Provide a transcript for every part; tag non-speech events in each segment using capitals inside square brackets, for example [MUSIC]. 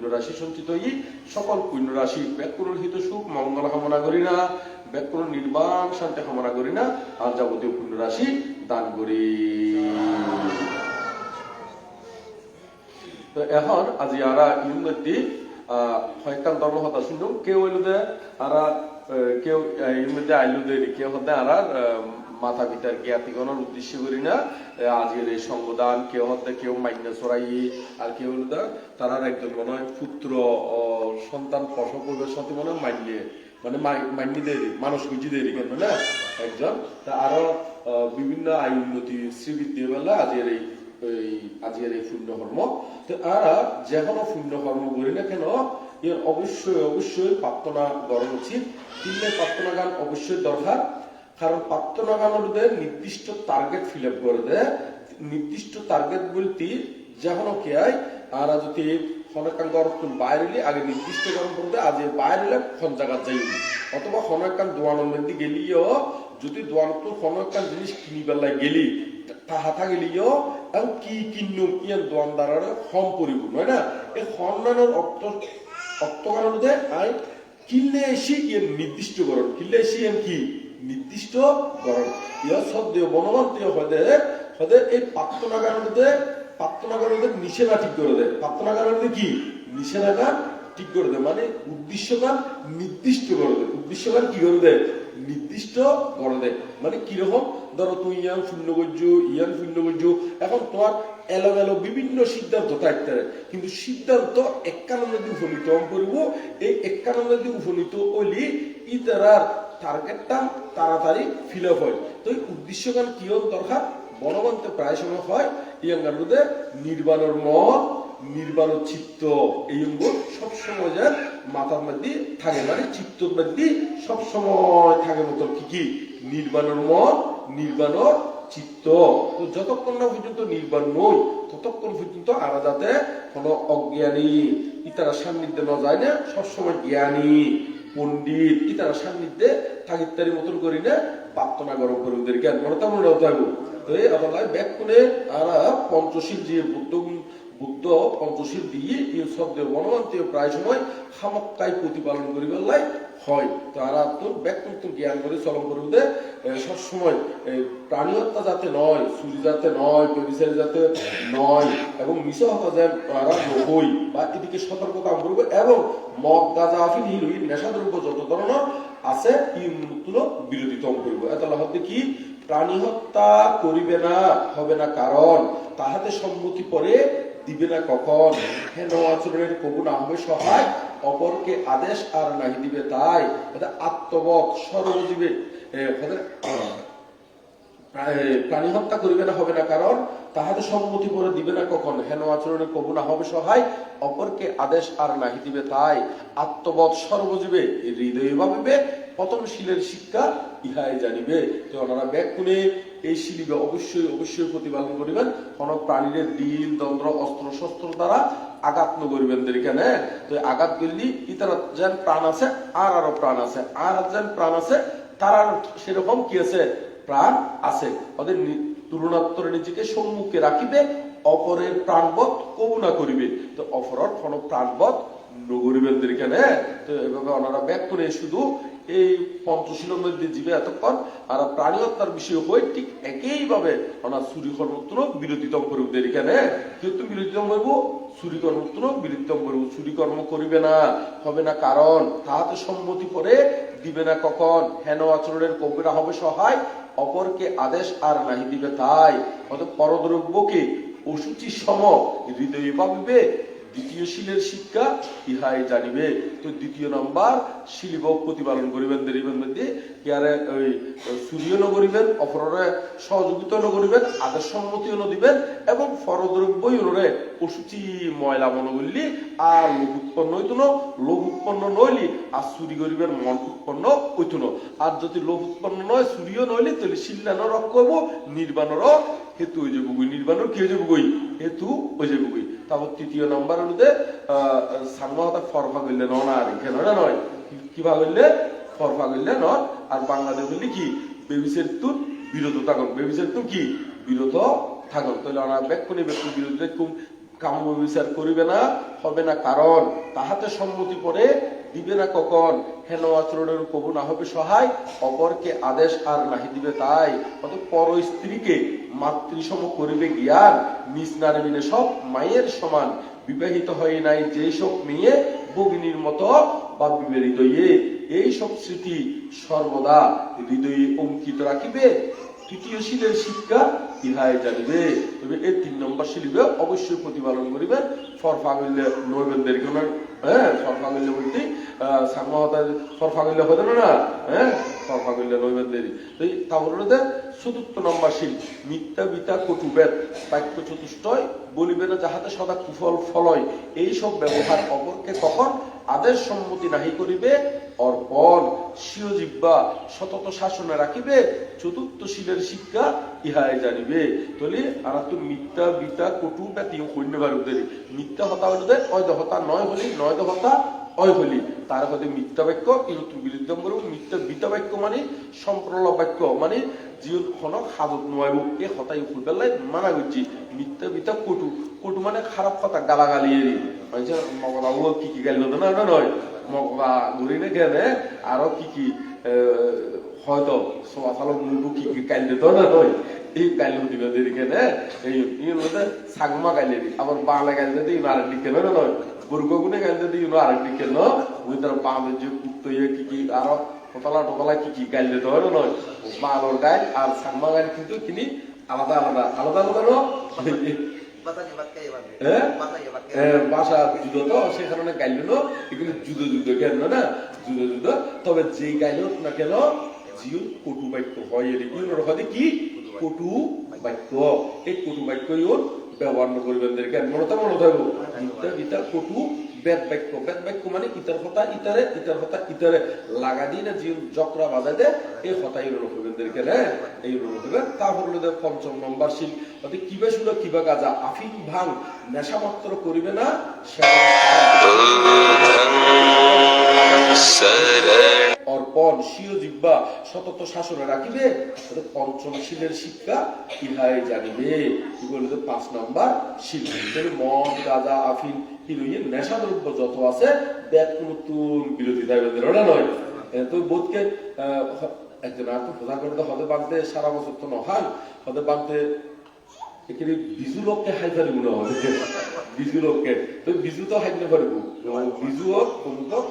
পুণ্য রাশি সঞ্চিত ই সকল পুণ্য রাশি ব্যাকুল হিত সুখ, মঙ্গল কামনা করি না ব্যাকুল নির্বাণ শান্তি কামনা করি না, আর যাবতীয় পুণ্য রাশি দান করি। তো এখন আজি আরা ইউনিটি হয়কান ধর্ম হতা শুনু কেউ হইল দে আরা কেউ ইউনিটি আইলো দে কেউ হতে আরা মাথা পিতার জ্ঞাতিগণের উদ্দেশ্য করি না। আজকের এই সংবিধান, কেউ হতে কেউ মান্য চড়াই আর কেউ দে একজন মনে হয় পুত্র সন্তান প্রসব করবে সাথে মনে হয় মান্য মানে মাই- দেরি, মানুষ বুঝি দেরি কেন না? একজন। তা আরও বিভিন্ন আই উন্নতি, শ্রীবৃদ্ধি বেলা আজকের এই এই, আজকের এই পুণ্য কর্ম তো আর যে কোনো পুণ্য কর্ম করি না কেন, এর অবশ্যই অবশ্যই প্রার্থনা করা উচিত। তিনটে প্রার্থনা গান অবশ্যই দরকার। কারণ প্রার্থনা গানের নির্দিষ্ট টার্গেট ফিল আপ করে দেয় নির্দিষ্ট টার্গেট বলতে যখন কে আয় আর যদি হনকান গরম বাইরে আগে নির্দিষ্ট গরম করতে আজ বাইরে খন জায়গা যাই অথবা হনকান দোয়ানোর মধ্যে গেলিও, যদি দোয়ানত হনকান জিনিস কিনি বেলায় গেলি তাহাথা গেলিও আৰু কি কিনো ইয়াৰ দোৱানদাৰৰ হম পৰিব নহয় না? এই সন্মানৰ অৰ্থ অৰ্থকাৰণতে আই কিল্লে এসি ইয়াৰ নিৰ্দিষ্টকৰণ কিল্লে এসি ইয়াৰ হদে এই প্রাপ্তনাগারতে নিষেধা ঠিক করে দেয়। ঠিক করে দেয়। মানে নির্দিষ্ট করে দেয়। নির্দিষ্ট দেয়। মানে কীরকম? ধরো তুই ইয়ান শূন্য করছ ইয়ান শূন্য করছ। এখন তোমার এলো এলো বিভিন্ন সিদ্ধান্ত থাকতে কিন্তু সিদ্ধান্ত একানন্দে দিয়ে উপনীত করব এই একানন্দে দিয়ে উপনীত হইলে ই তারার টার্গেটটা তাড়াতাড়ি ফিল আপ হয়। তো এই উদ্দেশ্যকাল কি হওয়া দরকার? বনবন্তে প্রায় সময় হয় ইয়াঙ্গার মধ্যে নির্বাণের মত নির্বাণ চিত্ত, এই অঙ্গ সবসময় যেন মাথার মধ্যে থাকে। মানে চিত্তর মধ্যে সবসময় থাকে মতো কি কি? নির্বাণের মন নির্বাণর চিত্ত। তো যতক্ষণ না পর্যন্ত নির্বাণ নই, ততক্ষণ পর্যন্ত আলাদাতে কোনো অজ্ঞানী ইতারা সান্নিধ্যে ন যায় না, সবসময় জ্ঞানী। পণ্ডিত ইতারা সান্নিধ্যে থাকিতারি মতন করি না প্রার্থনা গরম করে ওদের জ্ঞান মানে তেমন থাকব তো পঞ্চশীল যে বুদ্ধ বুদ্ধ দিয়ে এই প্রায় সময় প্রতিপালন করিবার লাই হয়। তো আর তো জ্ঞান করে চলন করবে সবসময় প্রাণী হত্যা যাতে নয় যাতে নয় যাতে নয়, এবং মিশ হত্যা তারা বা এদিকে সতর্ক কাম এবং মদ গাঁজা হিরোইন নেশাদ্রব্য যত ধরনের আছে, এই মুক্ত বিরোধিতম হতে কি? প্রাণী হত্যা করিবে না, হবে না কারণ, তাহাতে সম্মতি পরে দিবে না কখন? হেন আচরণের কবু না হবে সহায়, অপরকে আদেশ আর নাহি দিবে তাই। আত্মবক সর্বজীবে প্রাণী হত্যা করিবে না, হবে না, কারণ তাহাতে সম্মতি করে দিবে না কখন? হেন আচরণে কবু না হবে সহায়, অপরকে আদেশ আর নাহি দিবে তাই। আত্মবৎ সর্বজীবে হৃদয় ভাবিবে পতনশীলের শিক্ষা ইহাই জানিবে তো ওনারা ব্যাগ কোনে এই শিলিবে অবশ্যই অবশ্যই প্রতিপালন করিবেন। কোন প্রাণীর দিল দন্দ্র অস্ত্র, শস্ত্র দ্বারা আঘাত ন করিবেন এখানে তো আঘাত করলি, ইতার যেন প্রাণ আছে, আর আরও প্রাণ আছে, আর যেন প্রাণ আছে, তার সেরকম কি আছে? প্রাণ আছে। ওদের তুলনাত্তর নিজেকে সম্মুখে রাখিবে, অপরের প্রাণবধ কবু না করিবে। তো অপরের কোন প্রাণবধ নগরিবেন এখানে তো এভাবে ওনারা ব্যাক করে শুধু এই পঞ্চশীলের মধ্যে জীবে এতক্ষণ আর প্রাণী হত্যার বিষয় হয়ে ঠিক একইভাবে ওনার চুরি কর্মত্র বিরোধিতম করবে এখানে। কিন্তু বিরোধিতম করব চুরি কর্মত্র বিরোধিতম করব চুরি কর্ম করিবে না, হবে না কারণ। তাহাতে সম্মতি করে দিবে না কখন? হেন আচরণের কবিরা হবে সহায়, অপরকে আদেশ আর নাহি দিবে তাই। অত পরদ্রব্যকে অসুচি সম হৃদয়ে ভাবিবে দ্বিতীয় শিলের শিক্ষা, ইহাই জানিবে। তো দ্বিতীয় নম্বর শিলিব প্রতিপালন করিবেন দেরিবেন মধ্যে ইয়ারে ওই সূর্য ন করিবেন, অপররে সহযোগিতা করিবেন আদেশ সম্মতিও দিবেন, এবং ফরদ্রব্য ইউনরে অসুচি ময়লা মন করলি আর লোভ উৎপন্ন হইতো না, লোভ উৎপন্ন নইলি আর চুরি করিবেন, মন উৎপন্ন হইতো না। আর যদি লোভ উৎপন্ন নয় চুরিও নইলি তাহলে শিল্লানো রক্ষ হইব নির্বাণর হেতু হয়ে যাব নির্বাণর কি হয়ে যাব গই হেতু হয়ে যাব তারপর তৃতীয় নম্বর হলুদে সাংবাদিক ফরফা করলে ন না আর এখানে নয় কিবা করলে ফরফা করলে ন আর বাংলাদেশ বললি কি? বেবিসের তুন বিরত থাকুন বেবিসের তুন কি? বিরত থাকুন তাহলে অনার ব্যাক করে ব্যক্তি বিরোধী খুব কাম্য বিচার করিবে না, হবে না। কারণ তাহাতে সম্মতি পরে দিবে না কখন? হেন আচরণের কবু না হবে সহায়, অপরকে আদেশ আর নাহি দিবে তাই। অত পর স্ত্রীকে মাতৃসম করিবে জ্ঞান, নিজ নারবিনে সব মায়ের সমান। বিবাহিত হয় নাই যেই সব মেয়ে ভগিনীর মতো বা হইয়ে এই সব স্মৃতি সর্বদা হৃদয়ে অঙ্কিত রাখিবে। তৃতীয় শিলের শিক্ষা ইহাই জানিবে। তবে এই তিন নম্বর শিলিবে অবশ্যই প্রতিপালন করিবেন ফরফাগল্য নৈবেদ্যের কোন হ্যাঁ ফরফাগল্য বলতে সাংমহতার ফরফাগল্য হতে না হ্যাঁ? ফরফাগল্য নৈবেদ্যের তো তাহলে চতুর্থ নম্বর শিল। মিথ্যা বিতা কটুবেদ বাক্য চতুষ্টয় বলিবে না যাহাতে সদা কুফল ফলয়। এই সব ব্যবহার অপরকে কখন আদেশ সম্মতি নাহি করিবে, অর্পণ স্বীয় জিব্বা সতত শাসনে রাখিবে, চতুর্থ শিলের শিক্ষা ইহাই জানিবে। তলে আর তো মিথ্যা বিতা কটু ব্যতীয় সৈন্য বারুদের মিথ্যা হতা হলে অয় হতা, নয় হলি নয় হতা অয় হলি। তার হতে মিথ্যা বাক্য কিন্তু বিরুদ্ধ করব মিথ্যা বিতা বাক্য মানে সম্প্রল বাক্য মানে জীবন খনক হাজত নোয়াইব এই হতাই ফুল পেলাই মানা করছি মিথ্যা বিতা কটু। কটু মানে খারাপ কথা গালাগালি এরি মানুষের মগলা কি কি গাইল না না নয় মগলা ঘুরি নে গেলে আরও কি কি হয়তো সোয়া সালো মুন্ডু কি কি কাইল দিত না নয় এই কাইল দিবে দিকে নে? এই ইয়ে সাগমা গাইলে আবার বাংলা দিতে ইনো আরেক দিকে না নয় বুর্গ গুনে গাইল দিতে ইনো আরেক দিকে ন, ওই তার বামে যে কুত্ত ইয়ে কি কি, আরও টোতলা টোতলা কি কি গাইল দিতে হয় নয় বালর গাইল আর সাগমা গাইল কিন্তু কিনি আলাদা আলাদা আলাদা আলাদা তো কারণে যুদ্ধ কেন না যুদ্ধ যুদ্ধ তবে গাইল না কেন কটু বাক্য হয় কি? কটু বাক্য। এই কটু বাক্য ব্যবহার করবেন কেন মনে মনে থাকব মিথ্যা গীতা কটু বেদ বাক্য। বেদ বাক্য মানে ইতার কথা ইতারে ইতার কথা ইতারে লাগা দিয়ে না জিও জকরা বাজাই দে, এই কথা ইউনোর হবেন কেন এই ইউনোর হবেন তারপর হলো পঞ্চম নম্বর শিল। অর্থাৎ কিবা শুলো কিবা গাজা, আফিম ভাং, নেশা মাত্র করিবে না? অর্পণ স্বীয় জিব্বা সতত শাসনে রাখিবে। পঞ্চম শিলের শিক্ষা ইহাই জানিবে। কি বলতে পাঁচ নাম্বার শিল। মদ গাজা আফিম হিরোইন নেশা দ্রব্য যত আছে ব্যাগ নতুন বিরোধী দায়িত্ব ওটা নয়। তো বোধকে একজন আর তো প্রধান করতে হতে বাঁধতে সারা বছর তো নহান হতে বাঁধতে এখানে বিজু লোককে হাই পারিব না হবে বিজু লোককে। তো বিজু তো হাইতে পারিব বিজু হোক অমুক হোক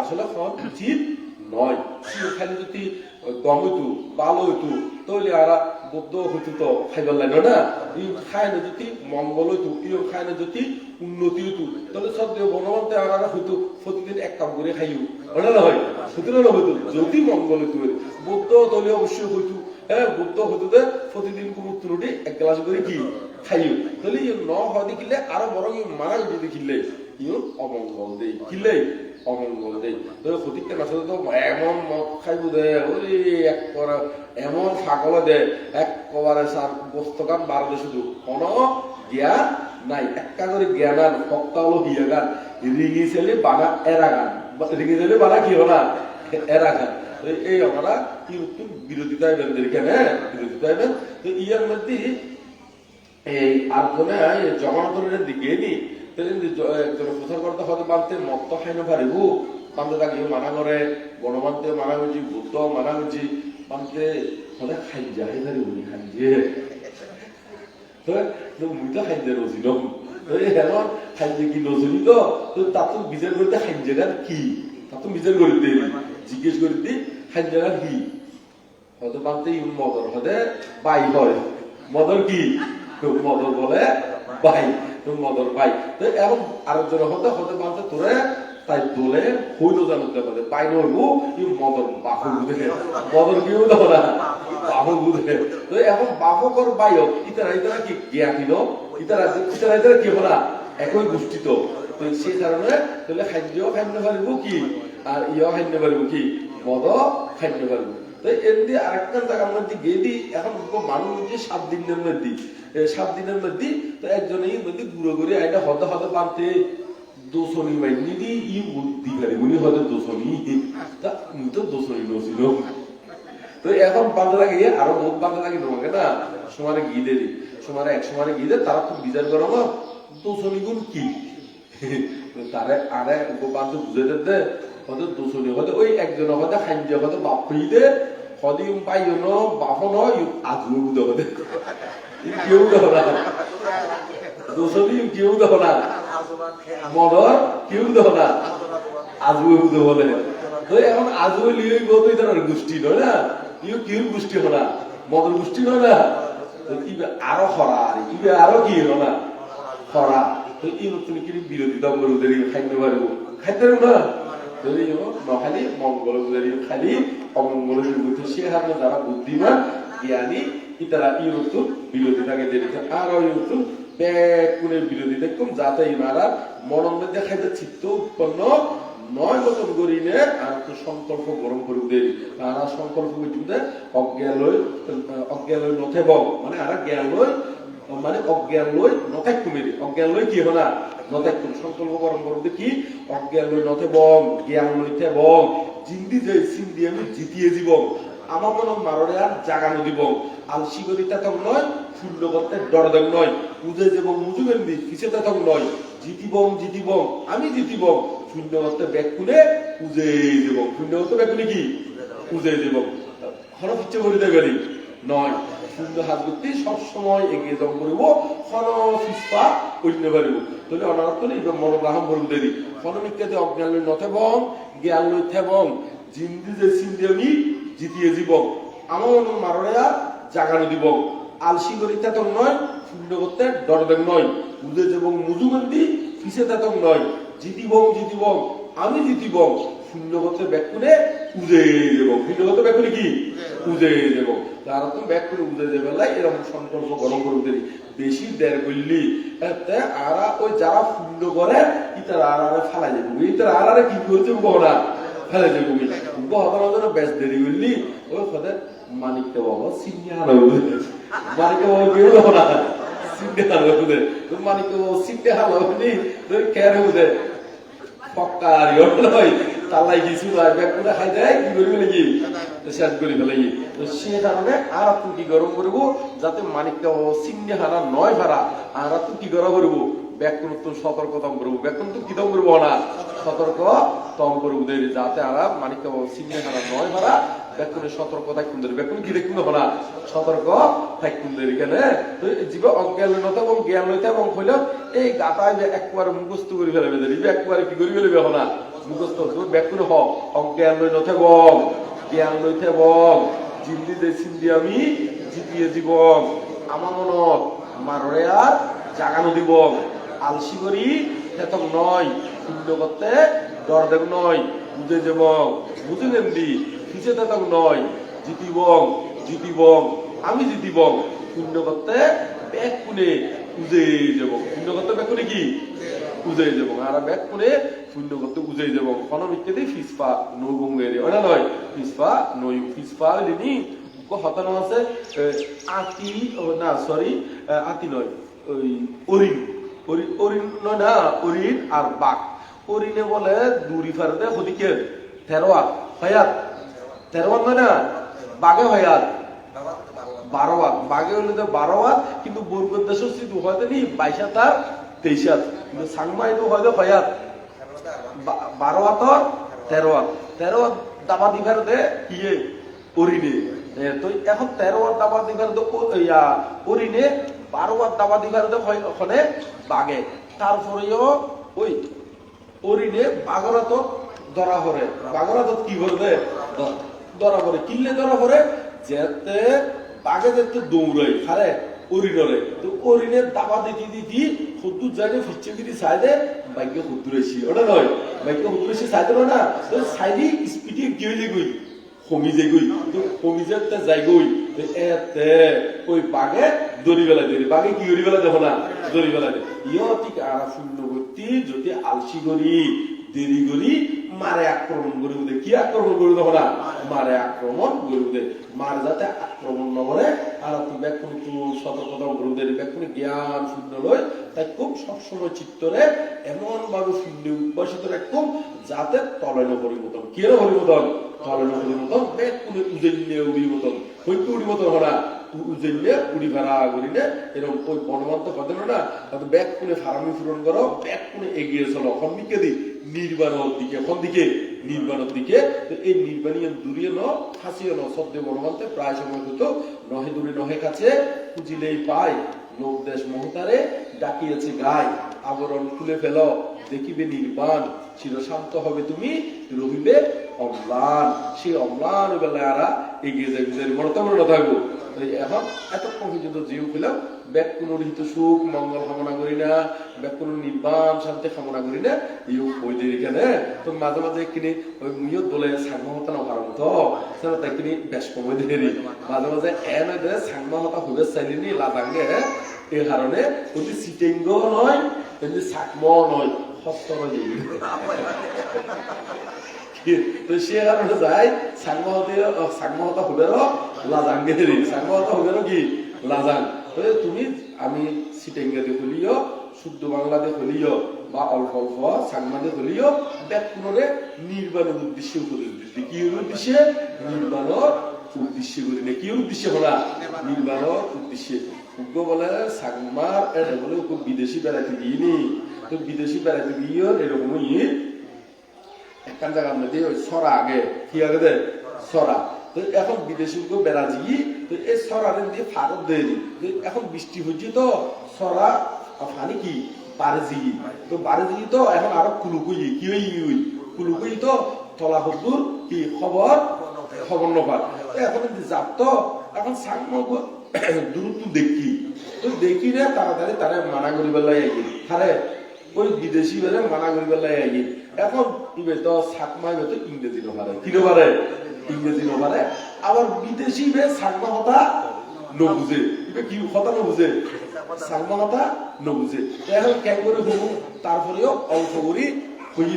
আসলে হওয়া উচিত নয়। খালি যদি গম হইতো ভালো হইতো, তাহলে আর বদ্ধ হইতো তো খাইবার লাগে না। ই খায় না যদি, মঙ্গল হইতো ইও খায় না যদি উন্নতি হইতো, তাহলে সব বনবন্তে আর হইতো, প্রতিদিন এক কাম করে খাইও। ওটা না হয়? সুতরাং হইতো? যদি মঙ্গল হইতো, বৌদ্ধ তাহলে অবশ্যই হইতো। হ্যাঁ বুদ্ধ হইতো যে প্রতিদিন কোনো তুলুটি এক গ্লাস করে কি? খাইও। তাহলে ন হয় দেখিলে আরও ইয়ে মারা যদি দেখিলে। ইয়ে অমঙ্গল দেই। কিলে? অমঙ্গল দেই। তো ফটিককে নাচে তো এমন মদ খাইব দে ওরে এক করে এমন ছাগলে দে এক কবারে সার বস্তকান বাড়বে শুধু কোন জ্ঞান নাই। একটা করে জ্ঞান আর ফক্তা হলো হিয়া গান রিঙি ছেলে বানা এরা গান রিঙি ছেলে বানা কি না এরা গান এই আমরা কি উত্তর বিরোধিতা এবেন তো ইয়ার মধ্যে এই আর জগন্নাথের দিকে নি মত খাই না পারিব বানতে তাকে মানা করে গণমানতে মানা করছি বুদ্ধ মানা করছি বানতে হলে খাই যায় পারিব নি খাই যে। তো তো মুই তো খাই যে রসিল তো? তো তো তো বিচার করতে খাই কি? তার তো বিচার করে জিজ্ঞেস করে দিই খাই কি? হয়তো বানতে মদর হতে বাই হয়। মদর কি? তো মদর বলে বাই। মদর বাই তো এখন আরেকজন হতে হতে বানতে তোরে তাই দোলে হইল জানতে পারে বাই নইব ই মদর বাহু বুঝে। মদর কি হইল না? বাহু বুঝে। তো এখন বাহকর বায়ক, ইতারা ইতারা কি জ্ঞানী ন ইতারা ইতারা ইতারা কি হলা একই গোষ্ঠী তো। সেই কারণে তাহলে খাদ্য খাদ্য পারিব কি? আর ইয় খাদ্য পারিব কি? মদ খাদ্য পারিব তো এমনি আরেকটা জায়গার মধ্যে গিয়ে দি এখন মানুষ যে সাত দিনের মধ্যে সাত দিনের মধ্যে, তো একজনে এই মধ্যে ঘুরে ঘুরে আইটা হতে হতে পারতে দোষণী মাইনি দি ই বুদ্ধি গাড়ি উনি হয়তো দোষণী। তা উনি তো দোষণী নছিল। তো এখন বান্ধা লাগে আরও বহুত বান্ধা লাগে তোমাকে না? সমানে গিয়ে দেরি সমানে এক সমানে গিয়ে দে, তারা খুব বিচার করো দোষণী গুণ কি? [LAUGHS] তারে আরে বান্ধব বুঝে দে। হয়তো হয়তো ওই খাদ্য বাপ হদি পাই ন বাপ নয় কেউ না। কেউ না। মদর কেউ না। তো এখন লিয়ে ধরনের গোষ্ঠী নয় না? ইউ গোষ্ঠী হনা মদর গোষ্ঠী নয় না? আরও খরা আর, ইবে আরও কি হলো না? খরা। তো ই নতুন কি বিরোধী করব দেরি খাইতে পারব। পারব না? মঙ্গল খালি অমঙ্গল সে যারা বুদ্ধিমান, জ্ঞানী, ইতারা দেরি আর বিরোধিতা কম যাতে ইনারা মনের মধ্যে খাইতে চিত্ত উৎপন্ন নয় মতন করিলে আর তো সংকল্প গরম করে দেরি। আর সংকল্প করতে অজ্ঞান লই অজ্ঞান নথে বং মানে আর জ্ঞান লই মানে অজ্ঞান লই নথাক কুমিরি অজ্ঞান লই কি হনা নথাক কুম সংকল্প গরম করতে কি? অজ্ঞান লই নথে বং, জ্ঞান লইতে বং। জিন্দি যে সিন্দি আমি জিতিয়ে জীবন আমার মনে মারণে আর জাগানো দিব আলসি করিতে তখন নয় শূন্য করতে ডরদক নয়। বুঝে যাব মুজুবেন দি কিসে তখন নয়। জিতিবং জিতিবং আমি জিতিবং শূন্য করতে ব্যাগ খুলে পুজে যাব শূন্য করতে ব্যাগ খুলে কি? পুজে যাব হরফ ইচ্ছে করে দেবেনি নয়। শূন্য হাত করতে সবসময় এগিয়ে যাও করিব হন ফিসপা অন্য পারিব। তাহলে অনারত করে এবার মনোগ্রাহম করব দেরি হনমিকাতে অজ্ঞান লই নথে বং, জ্ঞান লই থেবং জিন্দি যে সিন্দি আমি, জিতিয়ে জীবন আমার আর জাগানো দিব আলসি করি তেতন নয়, শূন্য করতে ডরবেন নয়। বুঝে এবং মুজুগন্দি ফিসে তেতন নয়। জিতিবং জিতিবং আমি জিতিবং শূন্য করতে ব্যাক করে উজে দেব। শূন্য করতে ব্যাক কি? উজে দেব। তার তো ব্যাক করে উজে দেবে লাই এরকম সংকল্প গরম করে দেরি বেশি দেড় করলি আরা ওই যারা শূন্য করে, ইতারা আরারে ফালাই যাবে ইতারা আরারে কি করছে বহনা ফেলে যে তুমি গহনা যেন বেশ দেরি করলি। ওই কথা মানিককে বাবা। সিন্নি হারা মানিককে বাবা কেউ না বাবা সিন্নি হারা বুঝলি তুই কেন বুঝে পক্কার নয় তালাই করে খাই দেয়, কি নাকি? শেষ করে ফেলাই তো সে কারণে আর কি গরম করব, যাতে মানিকটা হারা নয় ভাড়া, আর কি গরম করব? ব্যাকুণ তো সতর্ক করব করব না? সতর্ক তম করব যাতে আর মানিকটা ও সিন্নি হারা নয় ভাড়া ব্যাকুণের সতর্কতা কোন দেরি। কি দেখুন না? সতর্ক থাকুন দেরি কেন? জীব অজ্ঞান নত এবং জ্ঞান লইতে এবং হইল এই গাতায় একবারে মুখস্থ করে ফেলবে দেরি একবারে কি করে ফেলবে হনা মুখস্থ ব্যাকুণ হ অজ্ঞান লই নথে বল জ্ঞান লইতে বল জিন্দি দে সিন্দি আমি জিতিয়ে জীবন আমার মনত মাররে আর জাগানো দিব। আলসি করি তেতক নয়, শূন্য করতে ডর দেব নয়, বুঝে যাব। বুঝে নেমদি পিছে তেতক নয়, জিতিবং জিতিবং, আমি জিতিবং। শূন্য করতে ব্যাগ কুনে উজে যাব। শূন্য করতে ব্যাগ কুনে কি? উজে যাব। আর ব্যাগ কুনে শূন্য করতে উজে যাব। কোন মিথ্যে ফিসপা নৌ গঙ্গের ওটা নয় ফিসপা নই ফিসপা লিনি হতানো আছে আতি না সরি আতি নয় ওই অরিন। অরি- অরিন না, অরিন আর অরিনে বলে দুরি ফারদে হদিকে তেরোয়া হয়াত। তেরোয়াত নয় না, বাঘে হয়াত। বারো হাত বাঘে হলে তো বারো হাত কিন্তু বরগত দেশ স্থিত হয়তো নি বাইশ হাত আর তেইশ হাত কিন্তু সাংমাই তো হয়তো হয়াত বারো হাতর তেরো হাত তেরো হাত দাবা দিঘার দে ইয়ে অরিনে তো এখন তেরো হাত দাবা দিঘার দে ইয়া অরিনে বারো হাত দাবা দিঘার দে ওখানে বাগে। তারপরেও ওই অরিনে বাগরাত ধরা পড়ে বাগরাত কি করবে দ- ধরা পড়ে কিনলে ধরা পড়ে যেতে বাগে যেতে দৌড়াই খারে অরিনরে তো অরিনের দাবা দিতি দিতি হদ্দুর জায়গায় ফিরছে ফিরি সাইডে বাইকে হদ্দুর এসি, ওটা নয়। বাইকে হদ্দুর এসি সাইডে না, তো সাইডে স্পিডে কি হয়ে গই কমি যায় গই তো কমি যেতে যাই গই তো এতে ওই বাগে দড়ি বেলা দেরি বাগে কি করি বেলা দেখো না দড়ি বেলা দে। ইয় ঠিক আর শূন্য করতে যদি আলসি করি, দেরি করি মারে আক্রমণ করে দে। কি আক্রমণ করে দেখো না মারে আক্রমণ করে দে। মার যাতে আক্রমণ ন করে, আর তুমি ব্যাকুণ তো সতর্কতা করে দে। ব্যাকুণ জ্ঞান শূন্য লয় তাই খুব সবসময় চিত্তরে এমন ভাবে শূন্য উদ্ভাসিত রাখুন যাতে তলে ন পরিবর্তন কি এর পরিবর্তন তলে ন পরিবর্তন ব্যাকুণে উজেল্লে পরিবর্তন হইতে পরিবর্তন হরা ভাড়া করিলে, এরকম ওই বনবন্ত কথা না পূরণ করো এগিয়ে চলো, এখন দিকে দি, নির্বাণের দিকে, এখন দিকে নির্বাণের দিকে। তো এই নির্বাণী দূরিয়ে ন ফাঁসিয়ে ন, সদ্য বনবন্তে প্রায় সময় হতো নহে দূরে নহে কাছে, খুঁজিলেই পাই লোক দেশ মহতারে, ডাকিয়েছে গায় আবরণ খুলে ফেল, দেখিবে নির্বাণ, চিরশান্ত হবে তুমি, রহিবে অম্লান। সেই অম্লান বেলায় আরা এগিয়ে যাবে যে মনে তো মনে থাকব এখন এতক্ষণ পর্যন্ত জিও পেলাম ব্যাগ কোনো রহিত সুখ মঙ্গল কামনা করি না ব্যাগ কোনো নির্বাণ শান্তি কামনা করি না ইউ ওই দিয়ে এখানে তো মাঝে মাঝে কিনে ওই মুইও দলে সাংমাহতা না ভারম তো। সেটা তাই বেশ কমে দেরি মাঝে মাঝে এন দে সাংমাহতা হবে চাইলিনি লাদাঙ্গে এই কারণে ওটি সিটেঙ্গ নয় এমনি সাকম নয়, সত্য নয়। তো সে কারণে কি? লাজাং। তুমি আমি হলিও, শুদ্ধ বাংলাতে হলিও, বা অল্প অল্প সাংমাতে হলিও ব্যাকুণরে নির্বাণের উদ্দেশ্যে উপদেশ দিচ্ছে কি উদ্দেশ্যে? নির্বাণর উদ্দেশ্যে করি কি উদ্দেশ্যে হলা? নির্বাণর উদ্দেশ্যে। উগ্র বলে সাংমার এটা বলে বিদেশি বেড়াতে দিইনি তো বিদেশি বেড়াতে দিয়ে এরকমই একখান জায়গার মধ্যে ওই সরা আগে। কি আগে দে সরা। তো এখন বিদেশি বেড়াজি তো এই সরারে দিয়ে ফারত দেয় এখন বৃষ্টি হচ্ছে তো সরা ফানি কি? বারেজি। তো বারেজি তো এখন আরও কুলুকুই কি হই কুলুকুই তো তলা হদ্দুর কি খবর? খবর নপার। এখন যাব তো এখন সাংম দ্রুত দেখি। তো দেখি রে তাড়াতাড়ি তারা মানা করি বেলায় আইকি হারে ওই বিদেশি বেলে মানা করি বেলায় আইকি এখন তো সাকমা তো ইংরেজি নপারে কি নপারে ইংরেজি নপারে আবার বিদেশি বে সাকমা কথা ইবে কি কথা নবুঝে সাকমা কথা নবুঝে এখন কেন করে হব তারপরেও অল্প করি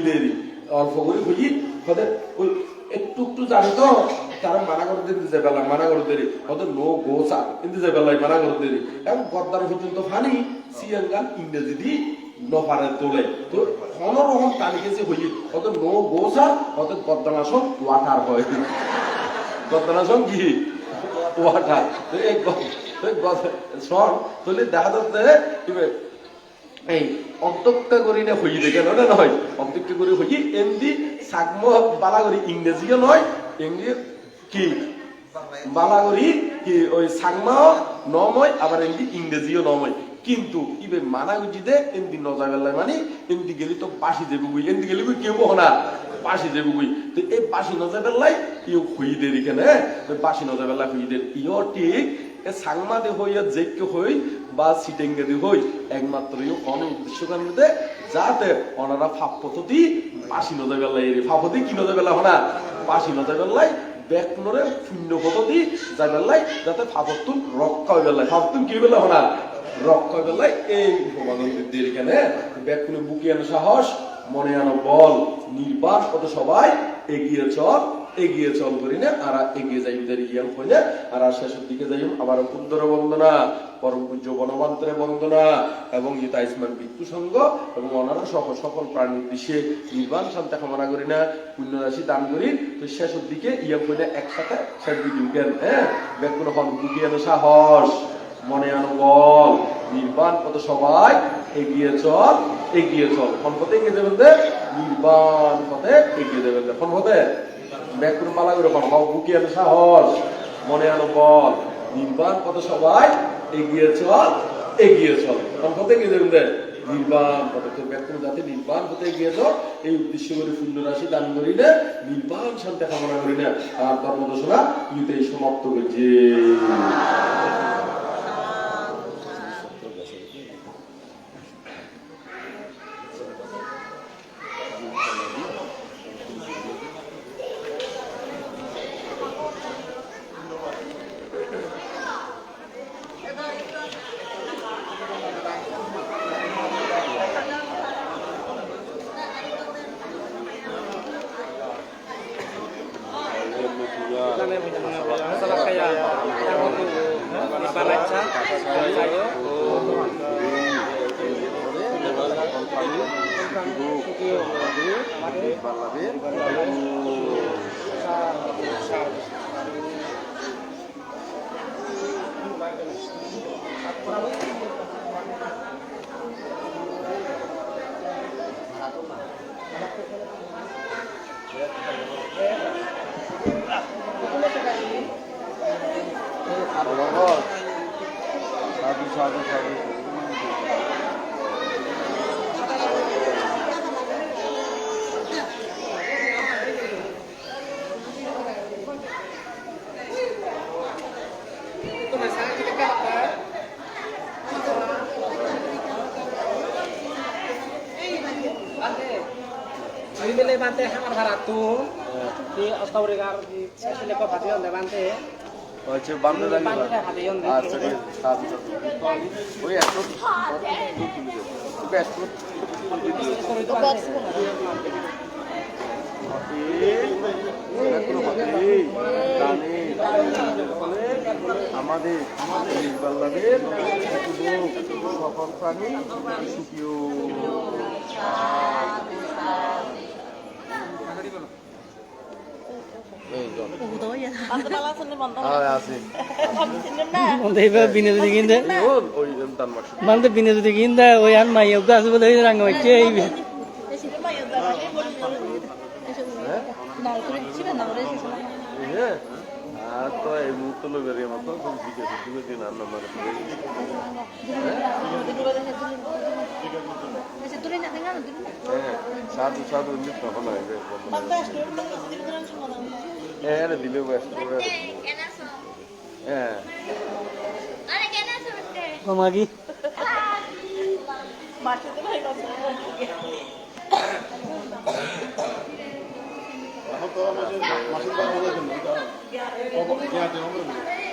দেরি অল্প করে হই হতে ওই একটু একটু জানে তো, তারা মানা করে দিতে বেলা, মানা করে দেরি হয়তো নো গো চা কিন্তু যে বেলায় মানা করে দেরি এখন গদ্দার পর্যন্ত ফানি সিয়াঙ্গান ইংরেজি দি নপারে তোলে। তো রকম নো গো চা হয়তো গদ্দানাশন ওয়াটার হয়। গদ্দানাশন কি? ওয়াটার। তো এই শোন তাহলে দেখা যাচ্ছে এই অন্তক্কা করি না হই দেখে, না নয় অন্তক্কা করি হই এমনি সাগম বালা করি ইংরেজিও নয় ইংরেজি কি? বালা করি কি, ওই সাগমাও নময়, আবার এমনি ইংরেজিও নময়। কিন্তু ইবে মানা গুজিতে এমনি নজা বেলায় মানে এমনি গেলি তো বাসি দেবো গুই এমনি গেলি গুই কেউ না বাসি দেবো গুই তো এই বাসি নজা বেলায় ইউ হই দের এখানে বাসি নজা বেলা হই দের ইও ঠিক সাংমাদে হইয়া যেকে হই বা সিটেঙ্গে দি হই, একমাত্র কোন উদ্দেশ্য কারণে যাতে ওনারা ফাপ পদ্ধতি বাসি নজা বেলায় রে ফাপতি কি নজা বেলা হনা? বাসি নজা বেলায় ব্যাকনরে শূন্য পদ্ধতি, যা বেলায় যাতে ফাপতুন রক্ষা হয়ে ফাপতুন কি বেলা হনা? রক্ষা হয়ে বেলায় এই ভগবানদের এখানে ব্যাকনে বুকে আনো সাহস, মনে আনো বল, নির্বাণ, কত সবাই এগিয়ে চল এগিয়ে চল করি না, আর এগিয়ে যাই ইয়াম হইলে, আর শেষের দিকে যাই আবার উত্তর বন্দনা, পরম পূজ্য বনবান্তরে বন্দনা, এবং ইতা ইসমান বিক্ষু সংঘ এবং অনারা সহ সকল প্রাণীর উদ্দেশ্যে নির্বাণ, শান্তি কামনা করি না পুণ্য রাশি দান করি, তো শেষের দিকে ইয়াম হইলে একসাথে শেষ দিকে হ্যাঁ? ব্যাকুল হন বুকিয়ে আনো সাহস। মনে আনো বল। নির্বাণ কত সবাই এগিয়ে চল এগিয়ে চল। কোন পথে এগিয়ে দে নির্বাণ পথে এগিয়ে দেবেন দে কোন পথে? ব্যাকুর পালা করে বাবু বুকে আনো সাহস। মনে আনো বল। নির্বাণ কত সবাই এগিয়ে চল এগিয়ে চল। কোন পথে এগিয়ে দেবেন দে নির্বাণ পথে। তো ব্যাকুর যাতে নির্বাণ পথে এগিয়ে চল। এই উদ্দেশ্য করে শূন্য রাশি দান করি না। নির্বাণ শান্তি কামনা করি না। আর ধর্ম দোষরা ইউতে সমাপ্ত করছে Austauregar di saya pilih kok hati on bante হচ্ছে বান্ধব জানি Bante hati on আচ্ছা ঠিক আছে সাধু সাধু ওই itu bante আমাদের সকল প্রাণী সুখীয় আছে iba bina tu dikinda. ওই দানমাস Manda bina tu dikinda. Oi আর তো এই মুহূর্তে লোক বেরিয়ে মতো ঠিক আছে ঠিক আছে না নাম্বার হ্যাঁ সাধু সাধু এমনি তখন হয় হ্যাঁ রে দিলেও ব্যস্ত হ্যাঁ Pamagi. এখন